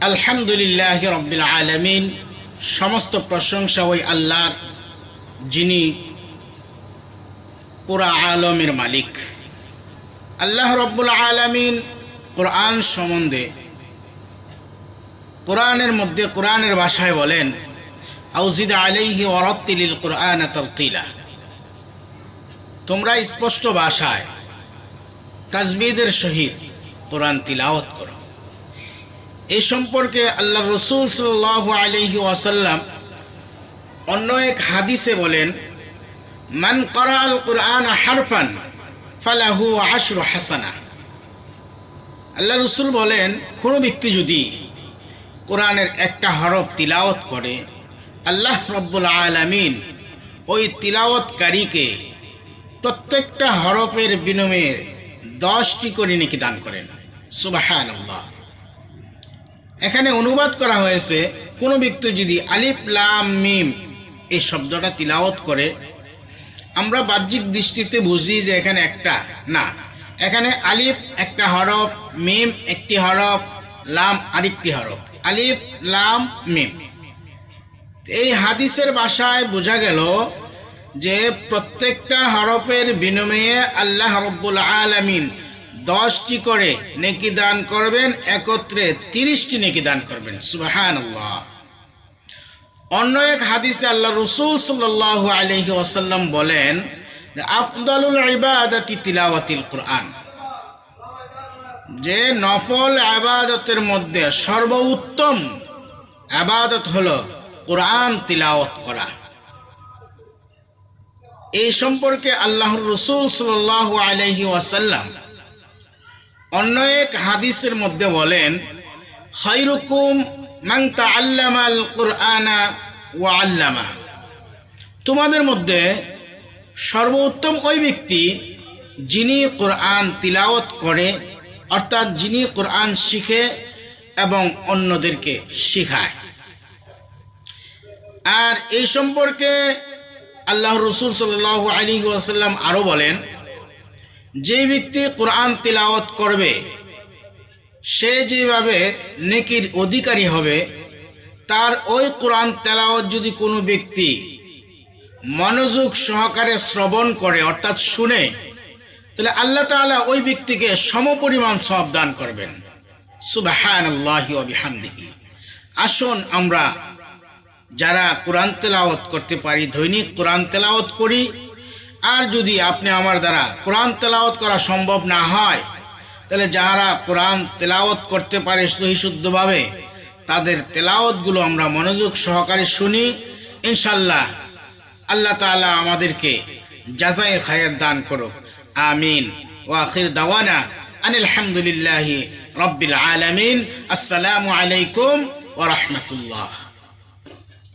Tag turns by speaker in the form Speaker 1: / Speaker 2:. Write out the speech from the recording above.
Speaker 1: আলহামদুলিল্লাহ রব্বিল আলমিন, সমস্ত প্রশংসা ওই আল্লাহর, যিনি পুরা আলমের মালিক। আল্লাহ রব্বুল আলমিন কোরআন সম্বন্ধে, কোরআনের মধ্যে কোরআনের ভাষায় বলেন, আউজিদ আলাইহি ওরত্তিলিল কোরআন তরতিলা। তোমরা স্পষ্ট ভাষায় তাজবিদের সহিত কোরআন তিলাওয়াত করো। এই সম্পর্কে আল্লাহ রসুল সাল্লাহ আলহি ওয়াসাল্লাম অন্য এক হাদিসে বলেন, মান করাল কোরআন হারফান ফালাহু আশরু হাসানা। আল্লাহ রসুল বলেন, কোনো ব্যক্তি যদি কোরআনের একটা হরফ তিলাওয়াত করে, আল্লাহ রব্বুল আলমিন ওই তিলাওয়াতকারীকে প্রত্যেকটা হরফের বিনিময়ে দশটি করে নাকি দান করেন। সুবাহান আল্লাহ এখানে অনুবাদ করা হয়েছে কোনো ব্যক্তি যদি আলিফ, লাম, মিম এই শব্দটা তিলাওয়াত করে, আমরা বাহ্যিক দৃষ্টিতে বুঝি যে এখানে একটা, না। এখানে আলিফ একটা হরফ, মিম একটি হরফ, লাম আরেকটি হরফ। আলিফ, লাম, মিম। এই হাদিসের ভাষায় বোঝা গেল যে প্রত্যেকটা হরফের বিনিময়ে আল্লাহ রব্বুল আলমিন দশটি করে নেকি দান করবেন, একত্রে তিরিশটি নেকি দান করবেন। সুবাহান অন্য এক হাদিসে আল্লাহ রসুল সাল্লাহ আলহি ওসাল্লাম বলেন আফদালুল ইবাদাতি তিলাওয়াতিল কোরআন। যে নফল আবাদতের মধ্যে সর্বোত্তম আবাদত হল কোরআন তিলাওয়াত করা। এই সম্পর্কে আল্লাহর রসুল সাল্লাহ আলহি ওয়াসাল্লাম অন্য এক হাদিসের মধ্যে বলেন মাংতা আল্লামা। তোমাদের মধ্যে সর্বোত্তম ওই ব্যক্তি যিনি কোরআন তিলাওয়াত করে, অর্থাৎ যিনি কোরআন শিখে এবং অন্যদেরকে শিখায়। আর এই সম্পর্কে আল্লাহ রসুল সাল্লাহ আলী ওয়াসাল্লাম আরও বলেন যে ব্যক্তি কোরআন তিলাওয়াত করবে, সে যেভাবে নেকির অধিকারী হবে, তার ওই কোরআন তেলাওয়াত যদি কোনো ব্যক্তি মনোযোগ সহকারে শ্রবণ করে, অর্থাৎ শুনে, তাহলে আল্লাহ তালা ওই ব্যক্তিকে সমপরিমাণ সব দান করবেন। সুবাহান আসুন আমরা যারা কোরআন তেলাওয়াত করতে পারি, দৈনিক কোরআন তেলাওয়াত করি আর যদি আপনি আমার দ্বারা কোরআন তেলাওয়াত করা সম্ভব না হয়, তাহলে যারা কোরআন তেলাওয়াত করতে পারে সহিশুদ্ধভাবে তাদের তেলাওয়াতগুলো আমরা মনোযোগ সহকারে শুনি ইনশাল্লাহ আল্লাহ তালা আমাদেরকে জাজাই খায়ের দান করুক। আমিন। ও আখির দাওয়ানা আনিল হামদুলিল্লাহি রব্বিল আলামিন। আসসালামু আলাইকুম ওয়া রাহমাতুল্লাহ।